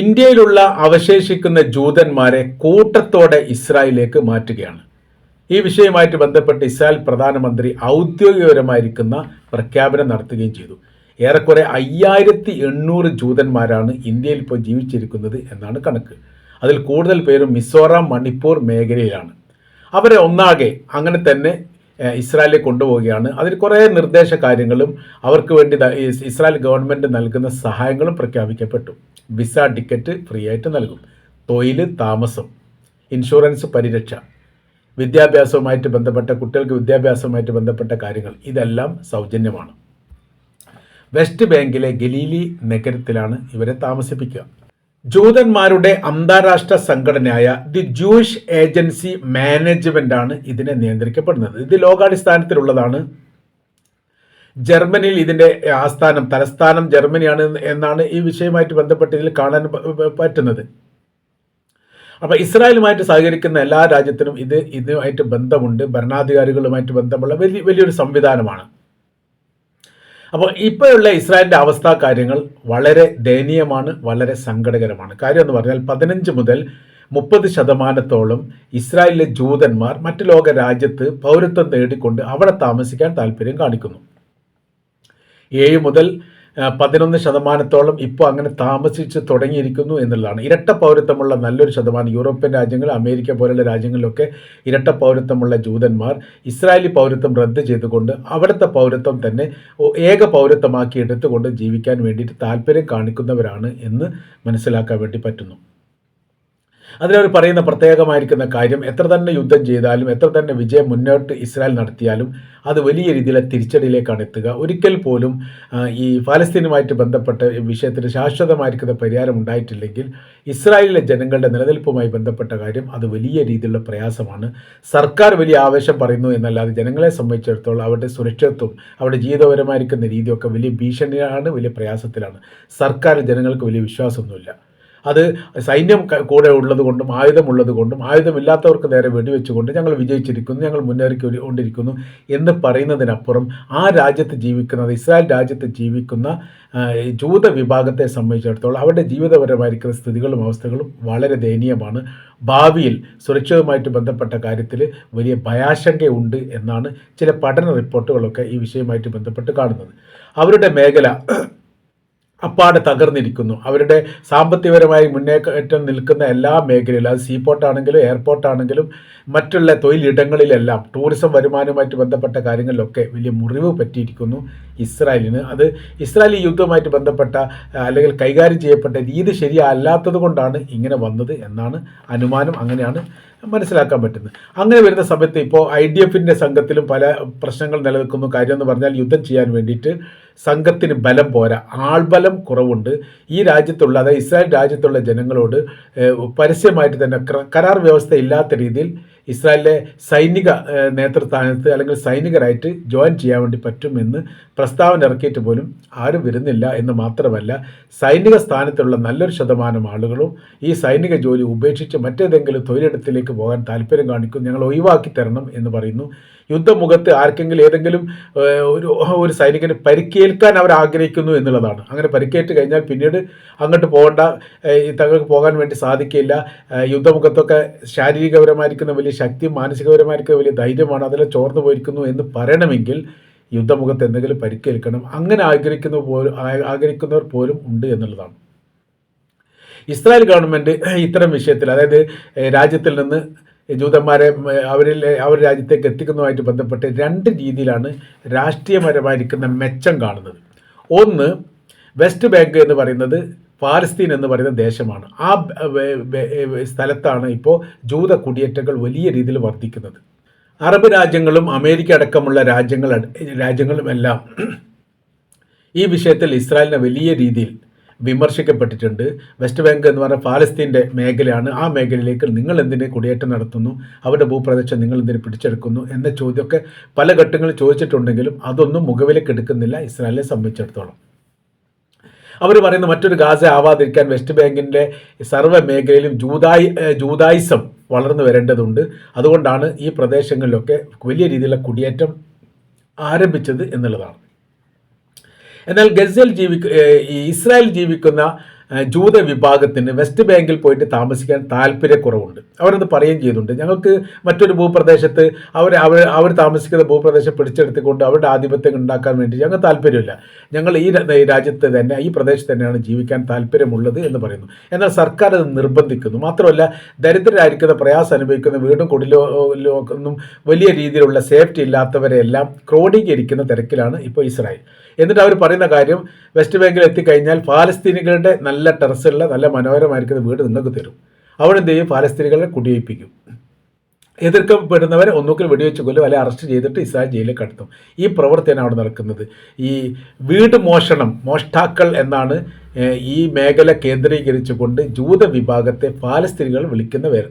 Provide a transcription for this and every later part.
ഇന്ത്യയിലുള്ള അവശേഷിക്കുന്ന ജൂതന്മാരെ കൂട്ടത്തോടെ ഇസ്രായേലിലേക്ക് മാറ്റുകയാണ്. ഈ വിഷയവുമായിട്ട് ബന്ധപ്പെട്ട് ഇസ്രായേൽ പ്രധാനമന്ത്രി ഔദ്യോഗികപരമായിരിക്കുന്ന പ്രഖ്യാപനം നടത്തുകയും ചെയ്തു. ഏറെക്കുറെ അയ്യായിരത്തി എണ്ണൂറ് ജൂതന്മാരാണ് ഇന്ത്യയിൽ ഇപ്പോൾ ജീവിച്ചിരിക്കുന്നത് എന്നാണ് കണക്ക്. അതിൽ കൂടുതൽ പേരും മിസോറാം മണിപ്പൂർ മേഖലയിലാണ്. അവരെ ഒന്നാകെ അങ്ങനെ തന്നെ ഇസ്രായേലിൽ കൊണ്ടുപോവുകയാണ്. അതിൽ കുറേ നിർദ്ദേശ കാര്യങ്ങളും അവർക്ക് വേണ്ടി ഇസ്രായേൽ ഗവൺമെന്റ് നൽകുന്ന സഹായങ്ങളും പ്രഖ്യാപിക്കപ്പെട്ടു. വിസ ടിക്കറ്റ് ഫ്രീ ആയിട്ട് നൽകും. തൊഴിൽ താമസം ഇൻഷുറൻസ് പരിരക്ഷ വിദ്യാഭ്യാസവുമായിട്ട് ബന്ധപ്പെട്ട കുട്ടികൾക്ക് വിദ്യാഭ്യാസവുമായിട്ട് ബന്ധപ്പെട്ട കാര്യങ്ങൾ. ഇതെല്ലാം സൗജന്യമാണ്. വെസ്റ്റ് ബാങ്കിലെ ഗലീലി നഗരത്തിലാണ് ഇവരെ താമസിപ്പിക്കുക. ജൂതന്മാരുടെ അന്താരാഷ്ട്ര സംഘടനയായ ദി ജൂയിഷ് ഏജൻസി മാനേജ്മെന്റ് ആണ് ഇതിനെ നിയന്ത്രിക്കപ്പെടുന്നത്. ഇത് ലോകാടിസ്ഥാനത്തിലുള്ളതാണ്. ജർമ്മനിയിൽ ഇതിന്റെ ആസ്ഥാനം തലസ്ഥാനം ജർമ്മനിയാണ് എന്നാണ് ഈ വിഷയവുമായിട്ട് ബന്ധപ്പെട്ട് ഇതിൽ കാണാൻ പറ്റുന്നത്. അപ്പോൾ ഇസ്രായേലുമായിട്ട് സഹകരിക്കുന്ന എല്ലാ രാജ്യത്തിനും ഇത് ഇതുമായിട്ട് ബന്ധമുണ്ട്. ഭരണാധികാരികളുമായിട്ട് ബന്ധമുള്ള വലിയ വലിയൊരു സംവിധാനമാണ്. അപ്പോൾ ഇപ്പോഴുള്ള ഇസ്രായേലിന്റെ അവസ്ഥാ കാര്യങ്ങൾ വളരെ ദയനീയമാണ് വളരെ സങ്കടകരമാണ്. കാര്യം എന്ന് പറഞ്ഞാൽ പതിനഞ്ച് മുതൽ മുപ്പത് ശതമാനത്തോളം ഇസ്രായേലിലെ ജൂതന്മാർ മറ്റു ലോക രാജ്യത്ത് പൗരത്വം നേടിക്കൊണ്ട് അവിടെ താമസിക്കാൻ താല്പര്യം കാണിക്കുന്നു. ഏഴ് മുതൽ പതിനൊന്ന് ശതമാനത്തോളം ഇപ്പോൾ അങ്ങനെ താമസിച്ച് തുടങ്ങിയിരിക്കുന്നു എന്നുള്ളതാണ്. ഇരട്ട പൗരത്വമുള്ള നല്ലൊരു ശതമാനം യൂറോപ്യൻ രാജ്യങ്ങൾ അമേരിക്ക പോലുള്ള രാജ്യങ്ങളിലൊക്കെ ഇരട്ട പൗരത്വമുള്ള ജൂതന്മാർ ഇസ്രായേലി പൗരത്വം റദ്ദ് ചെയ്തുകൊണ്ട് അവിടുത്തെ പൗരത്വം തന്നെ ഏക പൗരത്വമാക്കി എടുത്തുകൊണ്ട് ജീവിക്കാൻ വേണ്ടിയിട്ട് താല്പര്യം കാണിക്കുന്നവരാണ് എന്ന് മനസ്സിലാക്കാൻ വേണ്ടി പറ്റുന്നു. അതിലവർ പറയുന്ന പ്രത്യേകമായിരിക്കുന്ന കാര്യം എത്ര തന്നെ യുദ്ധം ചെയ്താലും എത്ര തന്നെ വിജയം മുന്നോട്ട് ഇസ്രായേൽ നടത്തിയാലും അത് വലിയ രീതിയിലെ തിരിച്ചടിയിലേക്കാണ് എത്തുക. ഒരിക്കൽ പോലും ഈ ഫലസ്തീനുമായിട്ട് ബന്ധപ്പെട്ട വിഷയത്തിന് ശാശ്വതമായിരിക്കുന്ന പരിഹാരം ഉണ്ടായിട്ടില്ലെങ്കിൽ ഇസ്രായേലിലെ ജനങ്ങളുടെ നിലനിൽപ്പുമായി ബന്ധപ്പെട്ട കാര്യം അത് വലിയ രീതിയിലുള്ള പ്രയാസമാണ്. സർക്കാർ വലിയ ആവേശം പറയുന്നു എന്നല്ലാതെ ജനങ്ങളെ സംബന്ധിച്ചിടത്തോളം അവരുടെ സുരക്ഷിതത്വം അവരുടെ ജീവിതപരമായിരിക്കുന്ന രീതിയൊക്കെ വലിയ ഭീഷണിയാണ് വലിയ പ്രയാസത്തിലാണ്. സർക്കാർ ജനങ്ങൾക്ക് വലിയ വിശ്വാസമൊന്നുമില്ല. അത് സൈന്യം കൂടെ ഉള്ളത് കൊണ്ടും ആയുധമുള്ളത് കൊണ്ടും ആയുധമില്ലാത്തവർക്ക് നേരെ വെടിവെച്ചുകൊണ്ട് ഞങ്ങൾ വിജയിച്ചിരിക്കുന്നു ഞങ്ങൾ മുന്നേറിക്കൊണ്ടിരിക്കുന്നു എന്ന് പറയുന്നതിനപ്പുറം ആ രാജ്യത്ത് ജീവിക്കുന്നത് ഇസ്രായേൽ രാജ്യത്ത് ജീവിക്കുന്ന ജൂത വിഭാഗത്തെ സംബന്ധിച്ചിടത്തോളം അവരുടെ ജീവിതപരമായിരിക്കുന്ന സ്ഥിതികളും അവസ്ഥകളും വളരെ ദയനീയമാണ്. ഭാവിയിൽ സുരക്ഷിതമായിട്ട് ബന്ധപ്പെട്ട കാര്യത്തിൽ വലിയ ഭയാശങ്കയുണ്ട് എന്നാണ് ചില പഠന റിപ്പോർട്ടുകളൊക്കെ ഈ വിഷയവുമായിട്ട് ബന്ധപ്പെട്ട് കാണുന്നത്. അവരുടെ മേഖല അപ്പാടെ തകർന്നിരിക്കുന്നു. അവരുടെ സാമ്പത്തികപരമായി മുന്നേറ്റം നിൽക്കുന്ന എല്ലാ മേഖലയിലും അത് സീപോർട്ടാണെങ്കിലും ആണെങ്കിലും എയർപോർട്ട് ആണെങ്കിലും മറ്റുള്ള തൊഴിലിടങ്ങളിലെല്ലാം ടൂറിസം വരുമാനവുമായിട്ട് ബന്ധപ്പെട്ട കാര്യങ്ങളിലൊക്കെ വലിയ മുറിവ് പറ്റിയിരിക്കുന്നു ഇസ്രായേലിന്. അത് ഇസ്രായേലി യുദ്ധവുമായിട്ട് ബന്ധപ്പെട്ട അല്ലെങ്കിൽ കൈകാര്യം ചെയ്യപ്പെട്ട രീതി ശരിയല്ലാത്തത് കൊണ്ടാണ് ഇങ്ങനെ വന്നത് എന്നാണ് അനുമാനം. അങ്ങനെയാണ് മനസ്സിലാക്കാൻ പറ്റുന്നത് അങ്ങനെ വരുന്ന സമയത്ത് ഇപ്പോൾ ഐ ഡി എഫിന്റെ സംഘത്തിലും പല പ്രശ്നങ്ങൾ നിലനിൽക്കുന്നു. കാര്യം എന്ന് പറഞ്ഞാൽ യുദ്ധം ചെയ്യാൻ വേണ്ടിയിട്ട് സംഘത്തിന് ബലം പോരാ. ആൾബലം കുറവുണ്ട്. ഈ രാജ്യത്തുള്ള അതായത് ഇസ്രായേൽ രാജ്യത്തുള്ള ജനങ്ങളോട് പരസ്യമായിട്ട് തന്നെ കരാർ വ്യവസ്ഥ ഇല്ലാത്ത രീതിയിൽ ഇസ്രായേലിലെ സൈനിക നേതൃസ്ഥാനത്ത് അല്ലെങ്കിൽ സൈനികരായിട്ട് ജോയിൻ ചെയ്യാൻ വേണ്ടി പറ്റുമെന്ന് പ്രസ്താവന ഇറക്കിയിട്ട് പോലും ആരും വരുന്നില്ല എന്ന് മാത്രമല്ല സൈനിക സ്ഥാനത്തുള്ള നല്ലൊരു ശതമാനം ആളുകളും ഈ സൈനിക ജോലി ഉപേക്ഷിച്ച് മറ്റേതെങ്കിലും തൊഴിലിടത്തിലേക്ക് പോകാൻ താല്പര്യം കാണിക്കും ഞങ്ങൾ ഒഴിവാക്കി തരണം എന്ന് പറയുന്നു. യുദ്ധമുഖത്ത് ആർക്കെങ്കിലും ഏതെങ്കിലും ഒരു ഒരു സൈനികന് പരിക്കേൽക്കാൻ അവർ ആഗ്രഹിക്കുന്നു എന്നുള്ളതാണ്. അങ്ങനെ പരിക്കേറ്റ് കഴിഞ്ഞാൽ പിന്നീട് അങ്ങോട്ട് പോകേണ്ട തങ്ങൾക്ക് പോകാൻ വേണ്ടി സാധിക്കില്ല. യുദ്ധമുഖത്തൊക്കെ ശാരീരികപരമായിരിക്കുന്ന വലിയ ശക്തി മാനസികപരമായിരിക്കുന്ന വലിയ ധൈര്യമാണ് അതിൽ ചോർന്നു പോയിരിക്കുന്നു എന്ന് പറയണമെങ്കിൽ യുദ്ധമുഖത്ത് എന്തെങ്കിലും പരിക്കേൽക്കണം. അങ്ങനെ ആഗ്രഹിക്കുന്ന പോലും ആഗ്രഹിക്കുന്നവർ പോലും ഉണ്ട് എന്നുള്ളതാണ്. ഇസ്രായേൽ ഗവൺമെന്റ് ഇത്തരം വിഷയത്തിൽ അതായത് രാജ്യത്തിൽ നിന്ന് ജൂതന്മാരെ അവരിൽ അവർ രാജ്യത്തേക്ക് എത്തിക്കുന്നതുമായിട്ട് ബന്ധപ്പെട്ട് രണ്ട് രീതിയിലാണ് രാഷ്ട്രീയപരമായിരിക്കുന്ന മെച്ചം കാണുന്നത്. ഒന്ന് വെസ്റ്റ് ബാങ്ക് എന്ന് പറയുന്നത് പാലസ്തീൻ എന്ന് പറയുന്ന ദേശമാണ്. ആ സ്ഥലത്താണ് ഇപ്പോൾ ജൂത കുടിയേറ്റങ്ങൾ വലിയ രീതിയിൽ വർദ്ധിക്കുന്നത്. അറബ് രാജ്യങ്ങളും അമേരിക്ക അടക്കമുള്ള രാജ്യങ്ങൾ രാജ്യങ്ങളുമെല്ലാം ഈ വിഷയത്തിൽ ഇസ്രായേലിനെ വലിയ രീതിയിൽ വിമർശിക്കപ്പെട്ടിട്ടുണ്ട്. വെസ്റ്റ് ബാങ്ക് എന്ന് പറഞ്ഞാൽ പാലസ്തീന്റെ മേഖലയാണ്. ആ മേഖലയിലേക്ക് നിങ്ങൾ എന്തിനെ കുടിയേറ്റം നടത്തുന്നു? അവരുടെ ഭൂപ്രദേശം നിങ്ങൾ എന്തിനു പിടിച്ചെടുക്കുന്നു? എന്ന ചോദ്യമൊക്കെ പല ഘട്ടങ്ങളിൽ ചോദിച്ചിട്ടുണ്ടെങ്കിലും അതൊന്നും മുഖവിലേക്ക് എടുക്കുന്നില്ല. ഇസ്രായേലിനെ സംബന്ധിച്ചിടത്തോളം. അവർ പറയുന്ന മറ്റൊരു ഗാസ ആവാതിരിക്കാൻ വെസ്റ്റ് ബാങ്കിന്റെ സർവ മേഖലയിലും ജൂതായി ജൂതായിസം വളർന്നു വരേണ്ടതുണ്ട്. അതുകൊണ്ടാണ് ഈ പ്രദേശങ്ങളിലൊക്കെ വലിയ രീതിയിലുള്ള കുടിയേറ്റം ആരംഭിച്ചത് എന്നുള്ളതാണ്. എന്നാൽ ഗസയിൽ ജീവിക്ക ഇസ്രായേൽ ജീവിക്കുന്ന ജൂത വിഭാഗത്തിന് വെസ്റ്റ് ബാങ്കിൽ പോയിട്ട് താമസിക്കാൻ താല്പര്യക്കുറവുണ്ട് അവരത് പറയുകയും ചെയ്യുന്നുണ്ട്. ഞങ്ങൾക്ക് മറ്റൊരു ഭൂപ്രദേശത്ത് അവർ അവർ അവർ താമസിക്കുന്ന ഭൂപ്രദേശം പിടിച്ചെടുത്തിക്കൊണ്ട് അവരുടെ ആധിപത്യം ഉണ്ടാക്കാൻ വേണ്ടി ഞങ്ങൾ താല്പര്യമില്ല ഞങ്ങൾ ഈ രാജ്യത്ത് തന്നെ ഈ പ്രദേശത്ത് തന്നെയാണ് ജീവിക്കാൻ താല്പര്യമുള്ളത് എന്ന് പറയുന്നു. എന്നാൽ സർക്കാർ അത് നിർബന്ധിക്കുന്നു. മാത്രമല്ല ദരിദ്രരായിരിക്കുന്ന പ്രയാസം അനുഭവിക്കുന്ന വീടും കുടിലോ ഒന്നും വലിയ രീതിയിലുള്ള സേഫ്റ്റി ഇല്ലാത്തവരെല്ലാം ക്രോഡീകരിക്കുന്ന തിരക്കിലാണ് ഇപ്പോൾ ഇസ്രായേൽ. എന്നിട്ട് അവർ പറയുന്ന കാര്യം വെസ്റ്റ് ബാങ്കിൽ എത്തിക്കഴിഞ്ഞാൽ ഫാലസ്തീനികളുടെ നല്ല ടെറസുള്ള നല്ല മനോഹരമായിരിക്കുന്ന വീട് നിങ്ങൾക്ക് തരും. അവിടെ എന്ത് ചെയ്യും? ഫാലസ്തീനികളെ കുടിയേൽപ്പിക്കും. എതിർക്കപ്പെടുന്നവരെ ഒന്നുകിൽ വെടിവെച്ച് കൊല്ലും അല്ലെങ്കിൽ അറസ്റ്റ് ചെയ്തിട്ട് ഇസ്രായേൽ ജയിലിൽ കടത്തും. ഈ പ്രവൃത്തിയാണ് അവിടെ നടക്കുന്നത്. ഈ വീട് മോഷണം മോഷ്ടാക്കൾ എന്നാണ് ഈ മേഖല കേന്ദ്രീകരിച്ചുകൊണ്ട് ജൂത വിഭാഗത്തെ ഫാലസ്തീനികൾ വിളിക്കുന്ന പേര്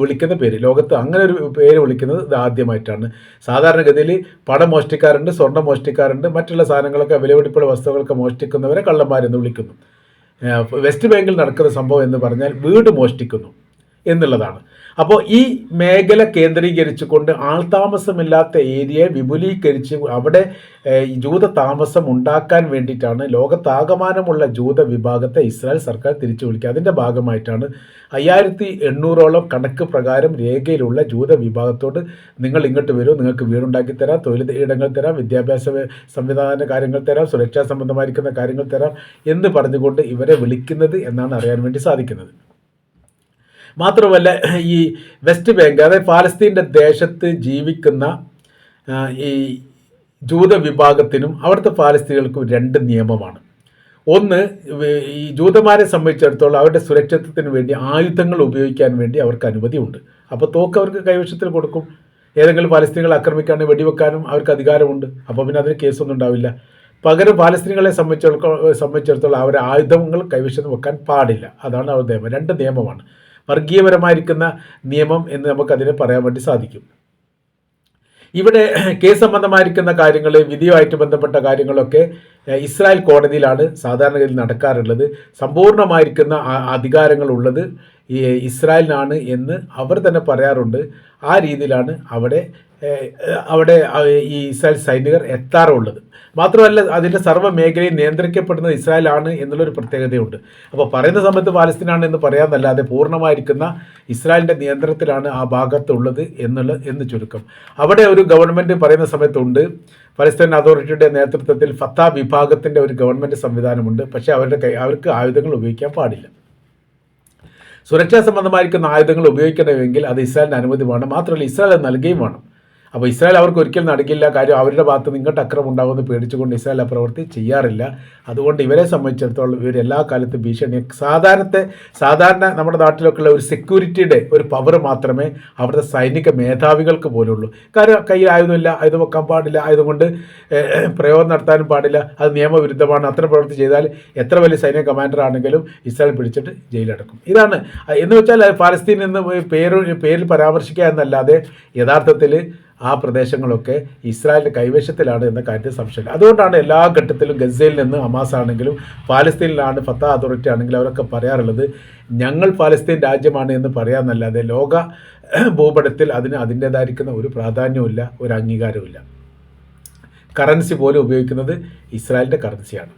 വിളിക്കുന്ന പേര് ലോകത്ത് അങ്ങനെ ഒരു പേര് വിളിക്കുന്നത് ആദ്യമായിട്ടാണ്. സാധാരണഗതിയിൽ പണം മോഷ്ടിക്കാറുണ്ട് സ്വർണം മോഷ്ടിക്കാറുണ്ട് മറ്റുള്ള സാധനങ്ങളൊക്കെ വിലപിടിപ്പുള്ള വസ്തുക്കളൊക്കെ മോഷ്ടിക്കുന്നവരെ കള്ളന്മാരെന്ന് വിളിക്കുന്നു. വെസ്റ്റ് ബാങ്കിൽ നടക്കുന്ന സംഭവം എന്ന് പറഞ്ഞാൽ വീട് മോഷ്ടിക്കുന്നു. എന്നുള്ളതാണ്. അപ്പോൾ ഈ മേഖല കേന്ദ്രീകരിച്ചുകൊണ്ട് ആൾതാമസമില്ലാത്ത ഏരിയയെ വിപുലീകരിച്ച് അവിടെ ജൂത താമസം ഉണ്ടാക്കാൻ വേണ്ടിയിട്ടാണ് ലോകത്താകമാനമുള്ള ജൂത വിഭാഗത്തെ ഇസ്രായേൽ സർക്കാർ തിരിച്ചു വിളിക്കുക. അതിന്റെ ഭാഗമായിട്ടാണ് അയ്യായിരത്തി എണ്ണൂറോളം കണക്ക് പ്രകാരം രേഖയിലുള്ള ജൂത വിഭാഗത്തോട് നിങ്ങൾ ഇങ്ങോട്ട് വരൂ നിങ്ങൾക്ക് വീടുണ്ടാക്കി തരാം തൊഴിൽ ഇടങ്ങൾ തരാം വിദ്യാഭ്യാസ സംവിധാന കാര്യങ്ങൾ തരാം സുരക്ഷാ സംബന്ധമായിരിക്കുന്ന കാര്യങ്ങൾ തരാം എന്ന് പറഞ്ഞുകൊണ്ട് ഇവരെ വിളിക്കുന്നത് എന്നാണ് അറിയാൻ വേണ്ടി സാധിക്കുന്നത്. മാത്രമല്ല ഈ വെസ്റ്റ് ബാങ്ക് അതായത് ഫലസ്തീന്റെ ദേശത്ത് ജീവിക്കുന്ന ഈ ജൂത വിഭാഗത്തിനും അവിടുത്തെ പാലസ്തീനുകൾക്കും രണ്ട് നിയമമാണ്. ഒന്ന് ഈ ജൂതന്മാരെ സംബന്ധിച്ചിടത്തോളം അവരുടെ സുരക്ഷിതത്വത്തിന് വേണ്ടി ആയുധങ്ങൾ ഉപയോഗിക്കാൻ വേണ്ടി അവർക്ക് അനുമതിയുണ്ട്. അപ്പോൾ തോക്ക് അവർക്ക് കൈവശത്തിൽ കൊടുക്കും. ഏതെങ്കിലും പാലസ്തീനുകളെ ആക്രമിക്കാനും വെടിവെക്കാനും അവർക്ക് അധികാരമുണ്ട്. അപ്പോൾ പിന്നെ അതിന് കേസൊന്നും ഉണ്ടാവില്ല. പകരം പാലസ്തീനുകളെ സംബന്ധിച്ചിടത്തോളം സംബന്ധിച്ചിടത്തോളം അവരെ ആയുധങ്ങൾ കൈവശം വെക്കാൻ പാടില്ല. അതാണ് അവരുടെ നിയമം. രണ്ട് നിയമമാണ്. വർഗീയപരമായിരിക്കുന്ന നിയമം എന്ന് നമുക്കതിനെ പറയാൻ വേണ്ടി സാധിക്കും. ഇവിടെ കേസ് സംബന്ധമായിരിക്കുന്ന കാര്യങ്ങൾ വിധിയുമായിട്ട് ബന്ധപ്പെട്ട കാര്യങ്ങളൊക്കെ ഇസ്രായേൽ കോടതിയിലാണ് സാധാരണഗതിയിൽ നടക്കാറുള്ളത്. സമ്പൂർണമായിരിക്കുന്ന അധികാരങ്ങളുള്ളത് ഇസ്രായേലിനാണ് എന്ന് അവർ തന്നെ പറയാറുണ്ട്. ആ രീതിയിലാണ് അവിടെ അവിടെ ഈ ഇസ്രായേൽ സൈനികർ എത്താറുള്ളത്. മാത്രമല്ല അതിന്റെ സർവ മേഖലയും നിയന്ത്രിക്കപ്പെടുന്നത് ഇസ്രായേലാണ് എന്നുള്ളൊരു പ്രത്യേകതയുണ്ട്. അപ്പോൾ പറയുന്ന സമയത്ത് പാലസ്തീനാണ് എന്ന് പറയാമെന്നല്ലാതെ പൂർണമായിരിക്കുന്ന ഇസ്രായേലിന്റെ നിയന്ത്രണത്തിലാണ് ആ ഭാഗത്തുള്ളത് എന്നുള്ള എന്ന് ചുരുക്കം. അവിടെ ഒരു ഗവൺമെന്റ് പറയുന്ന സമയത്തുണ്ട് പലസ്തീൻ അതോറിറ്റിയുടെ നേതൃത്വത്തിൽ ഫത്ത വിഭാഗത്തിന്റെ ഒരു ഗവൺമെന്റ് സംവിധാനമുണ്ട്. പക്ഷേ അവരുടെ കൈ അവർക്ക് ആയുധങ്ങൾ ഉപയോഗിക്കാൻ പാടില്ല. സുരക്ഷാ സംബന്ധമായിരിക്കുന്ന ആയുധങ്ങൾ ഉപയോഗിക്കണമെങ്കിൽ അത് ഇസ്രായേലിന് അനുമതി വേണം. മാത്രമല്ല ഇസ്രായേൽ നൽകുകയും വേണം. അപ്പോൾ ഇസ്രായേൽ അവർക്ക് ഒരിക്കലും നടക്കില്ല. കാര്യം അവരുടെ ഭാഗത്ത് നിങ്ങളുടെ ഇങ്ങോട്ട് അക്രമം ഉണ്ടാകുമെന്ന് പേടിച്ചുകൊണ്ട് ഇസ്രായേൽ ആ പ്രവൃത്തി ചെയ്യാറില്ല. അതുകൊണ്ട് ഇവരെ സംബന്ധിച്ചിടത്തോളം ഇവർ എല്ലാ കാലത്തും ഭീഷണി സാധാരണത്തെ സാധാരണ നമ്മുടെ നാട്ടിലൊക്കെ ഉള്ള ഒരു സെക്യൂരിറ്റിയുടെ ഒരു പവർ മാത്രമേ അവരുടെ സൈനിക മേധാവികൾക്ക് പോലുള്ളൂ. കാര്യം കയ്യിൽ ആയുധമില്ല ആയുധം വെക്കാൻ പാടില്ല ആയതുകൊണ്ട് പ്രയോഗം നടത്താനും പാടില്ല അത് നിയമവിരുദ്ധമാണ്. അത്ര പ്രവൃത്തി ചെയ്താൽ എത്ര വലിയ സൈനിക കമാൻഡർ ആണെങ്കിലും ഇസ്രായേൽ പിടിച്ചിട്ട് ജയിലടക്കും. ഇതാണ് എന്ന് വെച്ചാൽ ഫലസ്തീൻ എന്ന് പേര് പേരിൽ പരാമർശിക്കുക എന്നല്ലാതെ യഥാർത്ഥത്തിൽ പ്രദേശങ്ങളൊക്കെ ഇസ്രായേലിന്റെ കൈവശത്തിലാണ് എന്ന കാര്യത്തിൽ സംശയമില്ല. അതുകൊണ്ടാണ് എല്ലാ ഘട്ടത്തിലും ഗസയിൽ നിന്ന് ഹമാസ് ആണെങ്കിലും പാലസ്തീനിലാണ് ഫത്ത അതോറിറ്റി ആണെങ്കിലും അവരൊക്കെ പറയാറുള്ളത് ഞങ്ങൾ പാലസ്തീൻ രാജ്യമാണ് എന്ന് പറയാമെന്നല്ലാതെ ലോക ഭൂപടത്തിൽ അതിന് അതിന്റേതായിരിക്കുന്ന ഒരു പ്രാധാന്യവുമില്ല ഒരു അംഗീകാരവുമില്ല. കറൻസി പോലും ഉപയോഗിക്കുന്നത് ഇസ്രായേലിന്റെ കറൻസിയാണ്.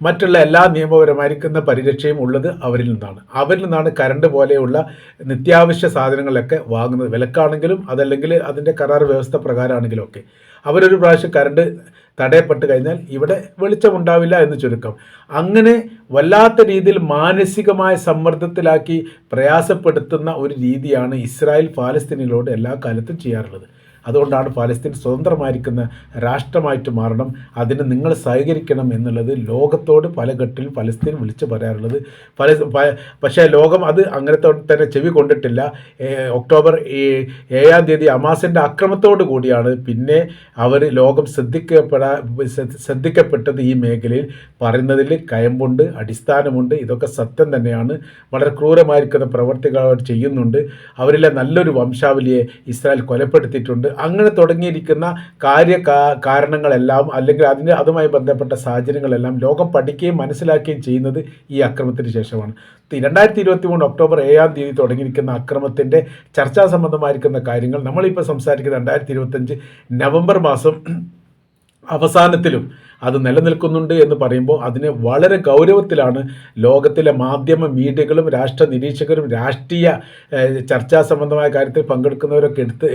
മറ്റുള്ള എല്ലാ നിയമപരമായിരിക്കുന്ന പരിരക്ഷയും ഉള്ളത് അവരിൽ നിന്നാണ്. അവരിൽ നിന്നാണ് കരണ്ട് പോലെയുള്ള നിത്യാവശ്യ സാധനങ്ങളൊക്കെ വാങ്ങുന്നത്. വിലക്കാണെങ്കിലും അതല്ലെങ്കിൽ അതിന്റെ കരാർ വ്യവസ്ഥ പ്രകാരമാണെങ്കിലും ഒക്കെ. അവരൊരു പ്രാവശ്യം കരണ്ട് തടയപ്പെട്ട് കഴിഞ്ഞാൽ ഇവിടെ വെളിച്ചമുണ്ടാവില്ല എന്ന് ചുരുക്കം. അങ്ങനെ വല്ലാത്ത രീതിയിൽ മാനസികമായ സമ്മർദ്ദത്തിലാക്കി പ്രയാസപ്പെടുത്തുന്ന ഒരു രീതിയാണ് ഇസ്രായേൽ ഫാലസ്തീനികളോട് എല്ലാ കാലത്തും ചെയ്യാറുള്ളത്. അതുകൊണ്ടാണ് പാലസ്തീൻ സ്വതന്ത്രമായിരിക്കുന്ന രാഷ്ട്രമായിട്ട് മാറണം. അതിന് നിങ്ങൾ സഹകരിക്കണം എന്നുള്ളത് ലോകത്തോട് പല ഘട്ടത്തിൽ പലസ്തീൻ വിളിച്ചു പറയാറുള്ളത്. പല പക്ഷേ ലോകം അത് അങ്ങനത്തെ തന്നെ ചെവി കൊണ്ടിട്ടില്ല. ഒക്ടോബർ ഈ ഏഴാം തീയതി അമാസിന്റെ അക്രമത്തോടു കൂടിയാണ് പിന്നെ അവർ ലോകം ശ്രദ്ധിക്കപ്പെടാ ശ്രദ്ധ- ശ്രദ്ധിക്കപ്പെട്ടത് ഈ മേഖലയിൽ. പറയുന്നതിൽ കയമ്പുണ്ട് അടിസ്ഥാനമുണ്ട് ഇതൊക്കെ സത്യം തന്നെയാണ്. വളരെ ക്രൂരമായിരിക്കുന്ന പ്രവർത്തികൾ അവർ ചെയ്യുന്നുണ്ട്. അവരിലെ നല്ലൊരു വംശാവലിയെ ഇസ്രായേൽ കൊലപ്പെടുത്തിയിട്ടുണ്ട്. അങ്ങനെ തുടങ്ങിയിരിക്കുന്ന കാര്യ കാരണങ്ങളെല്ലാം അല്ലെങ്കിൽ അതിന് അതുമായി ബന്ധപ്പെട്ട സാഹചര്യങ്ങളെല്ലാം ലോകം പഠിക്കുകയും മനസ്സിലാക്കുകയും ചെയ്യുന്നത് ഈ അക്രമത്തിന് ശേഷമാണ്. രണ്ടായിരത്തി ഇരുപത്തി മൂന്ന് ഒക്ടോബർ ഏഴാം തീയതി തുടങ്ങിയിരിക്കുന്ന അക്രമത്തിന്റെ ചർച്ചാ സംബന്ധമായിരിക്കുന്ന കാര്യങ്ങൾ നമ്മളിപ്പോൾ സംസാരിക്കുന്ന രണ്ടായിരത്തി ഇരുപത്തഞ്ച് നവംബർ മാസം അവസാനത്തിലും അത് നിലനിൽക്കുന്നുണ്ട് എന്ന് പറയുമ്പോൾ അതിനെ വളരെ ഗൗരവത്തിലാണ് ലോകത്തിലെ മാധ്യമ മീഡിയകളും രാഷ്ട്ര നിരീക്ഷകരും രാഷ്ട്രീയ ചർച്ചാ സംബന്ധമായ കാര്യത്തിൽ പങ്കെടുക്കുന്നവരൊക്കെ എടുത്ത്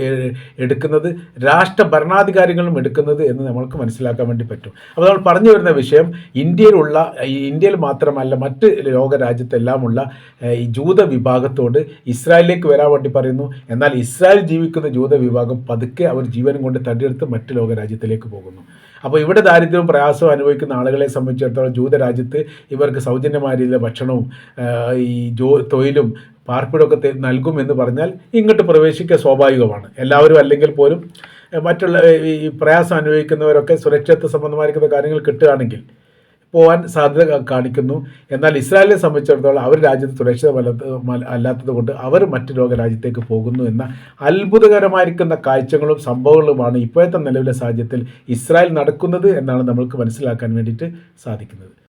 എടുക്കുന്നത് രാഷ്ട്ര ഭരണാധികാരികളും എടുക്കുന്നത് എന്ന് നമ്മൾക്ക് മനസ്സിലാക്കാൻ വേണ്ടി പറ്റും. അപ്പോൾ നമ്മൾ പറഞ്ഞു വരുന്ന വിഷയം ഇന്ത്യയിലുള്ള ഇന്ത്യയിൽ മാത്രമല്ല മറ്റ് ലോക രാജ്യത്തെല്ലാമുള്ള ഈ ജൂത വിഭാഗത്തോട് ഇസ്രായേലിലേക്ക് വരാൻ വേണ്ടി പറയുന്നു. എന്നാൽ ഇസ്രായേൽ ജീവിക്കുന്ന ജൂത വിഭാഗം പതുക്കെ അവർ ജീവനും കൊണ്ട് തടിയെടുത്ത് മറ്റ് ലോകരാജ്യത്തിലേക്ക് പോകുന്നു. അപ്പോൾ ഇവിടെ ദാരിദ്ര്യവും പ്രയാസവും അനുഭവിക്കുന്ന ആളുകളെ സംബന്ധിച്ചിടത്തോളം ജൂതരാജ്യത്ത് ഇവർക്ക് സൗജന്യമായ രീതിയിലെ ഭക്ഷണവും ഈ ജോ തൊഴിലും പാർപ്പിടമൊക്കെ നൽകും എന്ന് പറഞ്ഞാൽ ഇങ്ങോട്ട് പ്രവേശിക്കുക സ്വാഭാവികമാണ്. എല്ലാവരും അല്ലെങ്കിൽ പോലും മറ്റുള്ള ഈ പ്രയാസം അനുഭവിക്കുന്നവരൊക്കെ സുരക്ഷിത സംബന്ധമായിരിക്കുന്ന കാര്യങ്ങൾ കിട്ടുകയാണെങ്കിൽ പോകാൻ സാധ്യത കാണിക്കുന്നു. എന്നാൽ ഇസ്രായേലിനെ സംബന്ധിച്ചിടത്തോളം അവർ രാജ്യത്ത് സുരക്ഷിതമല്ലാത്ത അല്ലാത്തത് കൊണ്ട് അവർ മറ്റു ലോക രാജ്യത്തേക്ക് പോകുന്നു എന്ന അത്ഭുതകരമായിരിക്കുന്ന കാഴ്ചകളും സംഭവങ്ങളുമാണ് ഇപ്പോഴത്തെ നിലവിലെ സാഹചര്യത്തിൽ ഇസ്രായേൽ നടക്കുന്നത് എന്നാണ് നമ്മൾക്ക് മനസ്സിലാക്കാൻ വേണ്ടിയിട്ട് സാധിക്കുന്നത്.